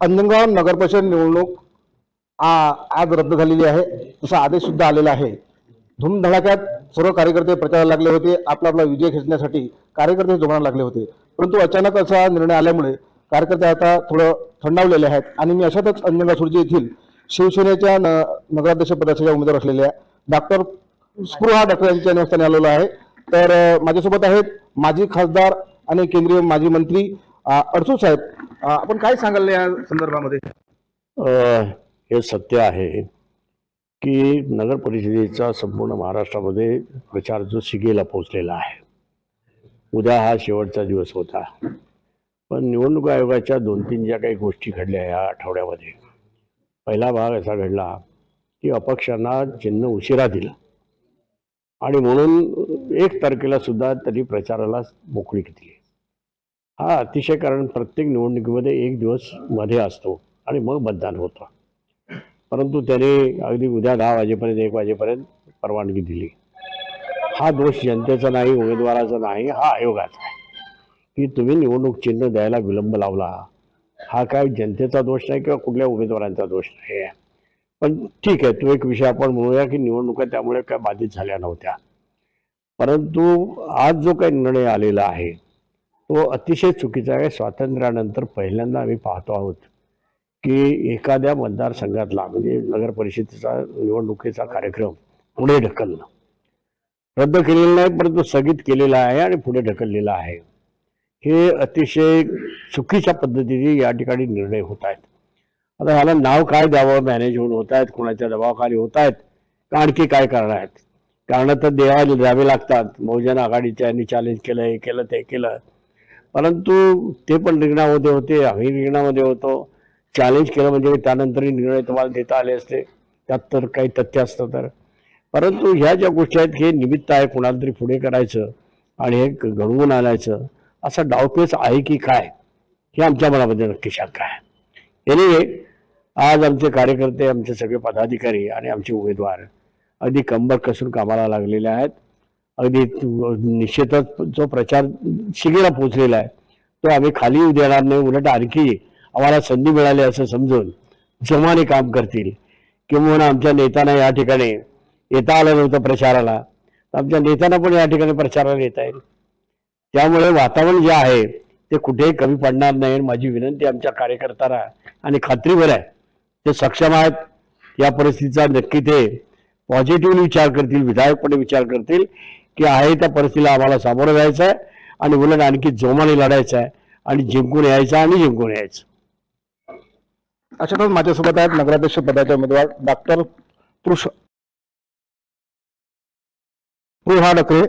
अंजनगाव नगर परिषद निवडणूक आ- आज रद्द झालेली आहे. तसा आदेश सुद्धा आलेला आहे. धूमधडाक्यात सर्व कार्यकर्ते प्रचाराला लागले होते. आपला आपला विजय खेचण्यासाठी कार्यकर्ते जोमाला लागले होते. परंतु अचानक असा निर्णय आल्यामुळे कार्यकर्ते आता थोडं थंडावलेले आहेत. आणि मी अशातच अंजनगाव सुरजी येथील शिवसेनेच्या न नगराध्यक्ष पदाच्या उमेदवार असलेल्या डॉक्टर स्पृहा डॉक्टर यांच्या निवासस्थानी आलेलो आहे. तर माझ्यासोबत आहेत माजी खासदार आणि केंद्रीय माजी मंत्री अडसूळ साहेब आपण काय सांगाल या संदर्भामध्ये? हे सत्य आहे की नगर परिषदेचा संपूर्ण महाराष्ट्रामध्ये प्रचार जो शिगेला पोहोचलेला आहे. उद्या हा शेवटचा दिवस होता. पण निवडणूक आयोगाच्या दोन तीन ज्या काही गोष्टी घडल्या या आठवड्यामध्ये पहिला भाग असा घडला की अपक्षांना चिन्ह उशिरा दिलं. आणि म्हणून एक तारखेला सुद्धा त्यांनी प्रचाराला मोकळीक दिली. हा अतिशय कारण प्रत्येक निवडणुकीमध्ये एक दिवसमध्ये असतो आणि मग मतदान होतं. परंतु त्याने अगदी उद्या दहा वाजेपर्यंत एक वाजेपर्यंत परवानगी दिली. हा दोष जनतेचा नाही उमेदवाराचा नाही हा आयोगाचा आहे. की तुम्ही निवडणूक चिन्ह द्यायला विलंब लावला हा काय जनतेचा दोष नाही किंवा कुठल्या उमेदवारांचा दोष नाही आहे. पण ठीक आहे तो एक विषय आपण म्हणूया की निवडणुका त्यामुळे काय बाधित झाल्या नव्हत्या. परंतु आज जो काही निर्णय आलेला आहे तो अतिशय चुकीचा आहे. स्वातंत्र्यानंतर पहिल्यांदा आम्ही पाहतो आहोत की एखाद्या मतदारसंघातला म्हणजे नगर परिषदेचा निवडणुकीचा कार्यक्रम पुढे ढकलणं. रद्द केलेला नाही परंतु स्थगित केलेला आहे आणि पुढे ढकललेला आहे. हे अतिशय चुकीच्या पद्धतीने या ठिकाणी निर्णय होत आहेत. आता ह्याला नाव काय द्यावं? मॅनेज होऊन होत आहेत कोणाच्या दबावाखाली होत आहेत का आणखी काय कारण आहेत? कारण तर देवा द्यावे लागतात. बहुजन आघाडीच्या यांनी चॅलेंज केलं हे केलं ते केलं. परंतु ते पण रिंगणामध्ये होते आम्ही रिंगणामध्ये होतो. चॅलेंज केलं म्हणजे त्यानंतरही निर्णय तुम्हाला देता आले असते. त्यात तर काही तथ्य असतं तर. परंतु ह्या ज्या गोष्टी आहेत हे निमित्त आहे कोणाला तरी पुढे करायचं आणि हे घडवून आणायचं असा डावपेच आहे की काय हे आमच्या मनामध्ये नक्की शंका आहे. एनिवे आज आमचे कार्यकर्ते आमचे सगळे पदाधिकारी आणि आमचे उमेदवार अगदी कंबर कसून कामाला लागलेले आहेत. अगदी निश्चितच जो प्रचार शिगेला पोचलेला आहे तो आम्ही खाली येऊ देणार नाही. उलट आणखी आम्हाला संधी मिळाली असं समजून जमाने काम करतील. किंवा आमच्या नेत्यांना या ठिकाणी येता आलं नव्हतं प्रचाराला. तर आमच्या नेत्यांना पण या ठिकाणी प्रचाराला येता येईल. त्यामुळे वातावरण जे आहे ते कुठेही कमी पडणार नाही. माझी विनंती आमच्या कार्यकर्त्यांना आणि खात्रीवर आहे ते सक्षम आहेत. या परिस्थितीचा नक्की ते पॉझिटिव्हली विचार करतील विधायकपणे विचार करतील. की आहे त्या परिस्थितीला आम्हाला सामोरं जायचं आहे आणि उलट आणखी जोमाने लढायचं आहे आणि जिंकून यायचं आणि जिंकून यायचं. अशातच माझ्यासोबत आहेत नगराध्यक्ष पदाचे उमेदवार डॉक्टर पुरुष स्पृहा डकरे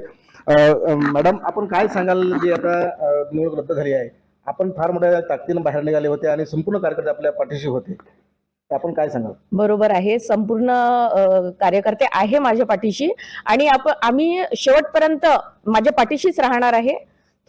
मॅडम आपण काय सांगाल? जी आता निवडणूक रद्द झाली आहे. आपण फार मोठ्या ताकदीनं बाहेर निघाले होते आणि संपूर्ण कार्यकर्ते आपल्या पाठीशी होते. आपण काय सांगाल? बरोबर आहे. संपूर्ण कार्यकर्ते आहे माझ्या पाठीशी आणि आपण आम्ही शेवटपर्यंत माझ्या पाठीशीच राहणार आहे.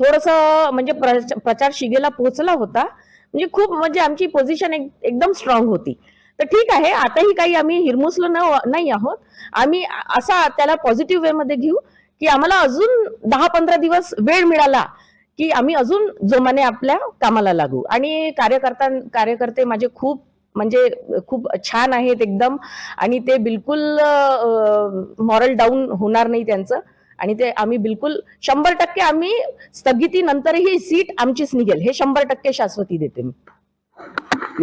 थोडस म्हणजे प्र- प्रचार शिगेला पोहोचला होता. म्हणजे खूप म्हणजे आमची पोझिशन एकदम स्ट्रॉंग होती. तर ठीक आहे. आताही काही आम्ही हिरमुसलो न- नाही आहोत. आम्ही असा त्याला पॉझिटिव्ह वे मध्ये घेऊ की आम्हाला अजून दहा पंधरा दिवस वेळ मिळाला की आम्ही अजून जोमाने आपल्या कामाला लागू. आणि कार्यकर्ता कार्यकर्ते माझे खूप म्हणजे खूप छान आहेत एकदम. आणि ते बिलकुल मॉरल डाऊन होणार नाही त्यांचं. आणि ते आम्ही बिलकुल शंभर टक्के आम्ही स्थगितीनंतरही सीट आमचीच निघेल. हे शंभर टक्के शाश्वती देते मी.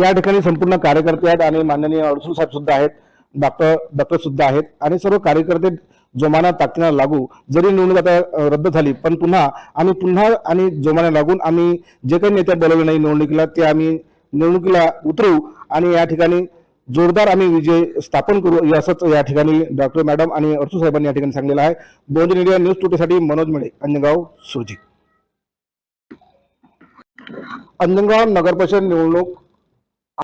या ठिकाणी संपूर्ण कार्यकर्ते आहेत आणि माननीय अडसूळ साहेब सुद्धा आहेत डॉक्टर डॉक्टर सुद्धा आहेत. आणि सर्व कार्यकर्ते जोमाना ताकदीला लागू. जरी निवडणूक आता रद्द झाली पण पुन्हा आम्ही पुन्हा आणि जोमाने लागून आम्ही जे काही नेते बोलवले नाही निवडणुकीला ते आम्ही निवडणुकीला उतरू आणि या ठिकाणी जोरदार आम्ही विजय स्थापन करू असंच या ठिकाणी डॉक्टर मॅडम आणि अर्थू साहेबांनी या ठिकाणी सांगलेलं आहे. बहुजन इंडिया न्यूज टुडेसाठी मनोज मेळे अंजनगाव सुरजी अंजनगाव नगर परिषद निवडणूक